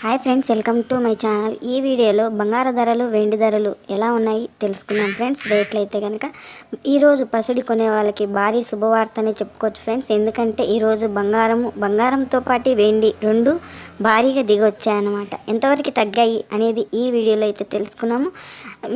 Hi friends welcome to my channel. ఈ వీడియోలో బంగారు ధరలు వెండి ధరలు ఎలా ఉన్నాయి తెలుసుకుందాం ఫ్రెండ్స్. రేట్లు అయితే కనుక ఈరోజు పసిడి కొనే వాళ్ళకి భారీ శుభవార్త అని చెప్పుకోవచ్చు ఫ్రెండ్స్. ఎందుకంటే ఈరోజు బంగారము బంగారంతో పాటు వెండి రెండు భారీగా దిగొచ్చాయన్నమాట. ఎంతవరకు తగ్గాయి అనేది ఈ వీడియోలో అయితే తెలుసుకున్నాము.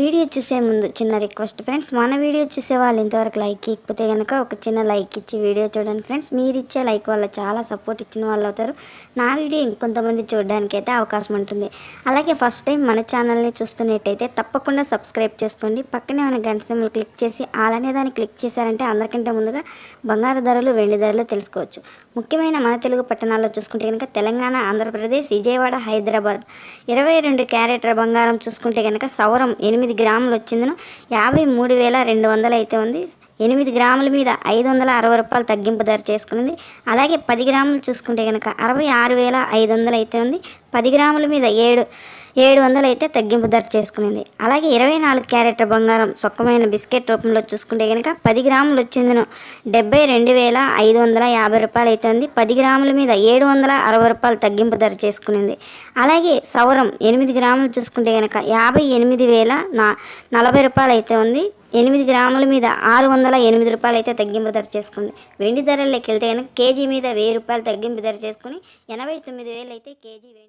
వీడియో చూసే ముందు చిన్న రిక్వెస్ట్ ఫ్రెండ్స్ మన వీడియో చూసే వాళ్ళు ఇంతవరకు లైక్ ఇకపోతే కనుక ఒక చిన్న లైక్ ఇచ్చి వీడియో చూడండి ఫ్రెండ్స్. మీరు ఇచ్చే లైక్ వల్ల చాలా సపోర్ట్ ఇచ్చిన వాళ్ళు అవుతారు. నా వీడియో ఇంకొంతమంది చూడడానికి అయితే అవకాశం ఉంటుంది. అలాగే ఫస్ట్ టైం మన ఛానల్ని చూస్తున్నట్టయితే తప్పకుండా సబ్స్క్రైబ్ చేసుకోండి. పక్కనే మన గంట సింబల్ క్లిక్ చేసి అలానే దాన్ని క్లిక్ చేశారంటే అందరికంటే ముందుగా బంగారు ధరలు వెండి ధరలు తెలుసుకోవచ్చు. ముఖ్యమైన మన తెలుగు పట్టణాల్లో చూసుకుంటే కనుక తెలంగాణ ఆంధ్రప్రదేశ్ విజయవాడ హైదరాబాద్. ఇరవై రెండు క్యారెట్ల బంగారం చూసుకుంటే కనుక సౌరం ఎనిమిది గ్రాములు వచ్చిందను. యాభై మూడు వేల రెండు వందలు అయితే ఉంది. ఎనిమిది గ్రాముల మీద ఐదు వందల అరవై రూపాయలు తగ్గింపు ధర చేసుకున్నది అలాగే పది గ్రాములు చూసుకుంటే కనుక అరవై ఆరు వేల ఐదు వందలు అయితే ఉంది. పది గ్రాముల మీద ఏడు ఏడు వందలు అయితే తగ్గింపు ధర చేసుకునింది. అలాగే ఇరవై నాలుగు క్యారెట్ బంగారం సొక్కమైన బిస్కెట్ రూపంలో చూసుకుంటే కనుక పది గ్రాములు వచ్చిందను. డెబ్బై రెండు వేల ఐదు వందల యాభై రూపాయలు అయితే ఉంది. పది గ్రాముల మీద ఏడు వందల అరవై రూపాయలు తగ్గింపు ధర చేసుకునింది. అలాగే సౌరం ఎనిమిది గ్రాములు చూసుకుంటే కనుక యాభై ఎనిమిది వేల నా నలభై రూపాయలు అయితే ఉంది. ఎనిమిది గ్రాముల మీద ఆరు వందల ఎనిమిది రూపాయలు అయితే తగ్గింపు ధర చేసుకుంది. వెండి ధరల్లోకి వెళ్తే కనుక కేజీ మీద వెయ్యి రూపాయలు తగ్గింపు ధర చేసుకుని ఎనభై తొమ్మిది వేలు అయితే కేజీ వెండి